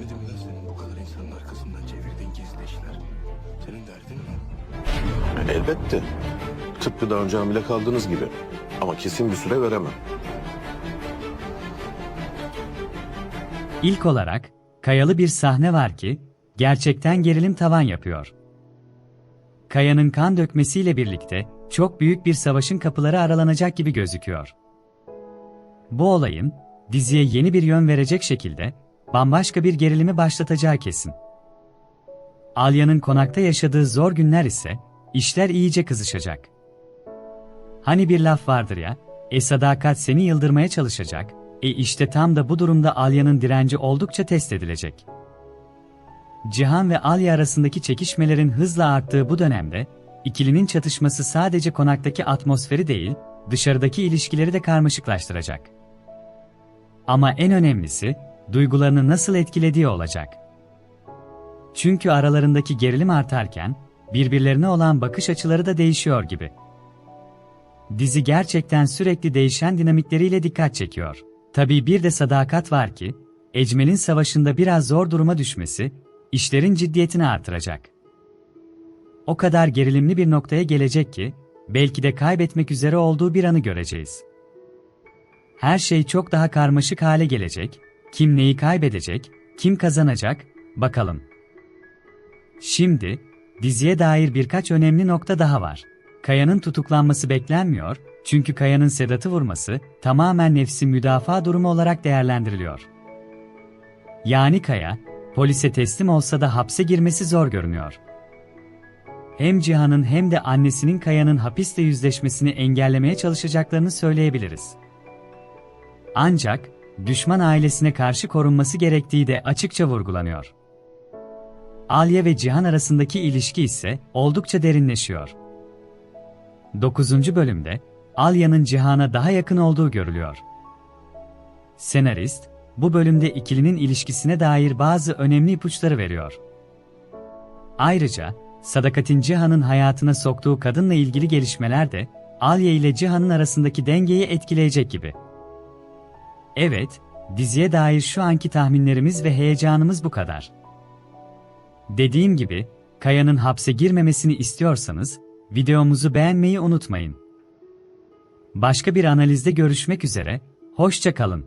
Mi lan senin bu kadar insanın arkasından çevirdiğin gizli işler? Senin derdin ne? Elbette. Tıpkı daha önce hamile kaldığınız gibi. Ama kesin bir süre veremem. İlk olarak, kayalı bir sahne var ki, gerçekten gerilim tavan yapıyor. Kaya'nın kan dökmesiyle birlikte, çok büyük bir savaşın kapıları aralanacak gibi gözüküyor. Bu olayın, diziye yeni bir yön verecek şekilde, bambaşka bir gerilimi başlatacağı kesin. Alya'nın konakta yaşadığı zor günler ise, işler iyice kızışacak. Hani bir laf vardır ya, e sadakat seni yıldırmaya çalışacak, e işte tam da bu durumda Alya'nın direnci oldukça test edilecek. Cihan ve Alya arasındaki çekişmelerin hızla arttığı bu dönemde, ikilinin çatışması sadece konaktaki atmosferi değil, dışarıdaki ilişkileri de karmaşıklaştıracak. Ama en önemlisi, duygularını nasıl etkilediği olacak. Çünkü aralarındaki gerilim artarken, birbirlerine olan bakış açıları da değişiyor gibi. Dizi gerçekten sürekli değişen dinamikleriyle dikkat çekiyor. Tabii bir de sadakat var ki, Ecmel'in savaşında biraz zor duruma düşmesi, işlerin ciddiyetini artıracak. O kadar gerilimli bir noktaya gelecek ki, belki de kaybetmek üzere olduğu bir anı göreceğiz. Her şey çok daha karmaşık hale gelecek, kim neyi kaybedecek, kim kazanacak, bakalım. Şimdi, diziye dair birkaç önemli nokta daha var. Kaya'nın tutuklanması beklenmiyor, çünkü Kaya'nın Sedat'ı vurması tamamen nefsi müdafaa durumu olarak değerlendiriliyor. Yani Kaya, polise teslim olsa da hapse girmesi zor görünüyor. Hem Cihan'ın hem de annesinin Kaya'nın hapisle yüzleşmesini engellemeye çalışacaklarını söyleyebiliriz. Ancak, düşman ailesine karşı korunması gerektiği de açıkça vurgulanıyor. Alya ve Cihan arasındaki ilişki ise oldukça derinleşiyor. 9. bölümde Alya'nın Cihan'a daha yakın olduğu görülüyor. Senarist, bu bölümde ikilinin ilişkisine dair bazı önemli ipuçları veriyor. Ayrıca, Sadakat'in Cihan'ın hayatına soktuğu kadınla ilgili gelişmeler de Alya ile Cihan'ın arasındaki dengeyi etkileyecek gibi. Evet, diziye dair şu anki tahminlerimiz ve heyecanımız bu kadar. Dediğim gibi, Kaya'nın hapse girmemesini istiyorsanız, videomuzu beğenmeyi unutmayın. Başka bir analizde görüşmek üzere, hoşça kalın.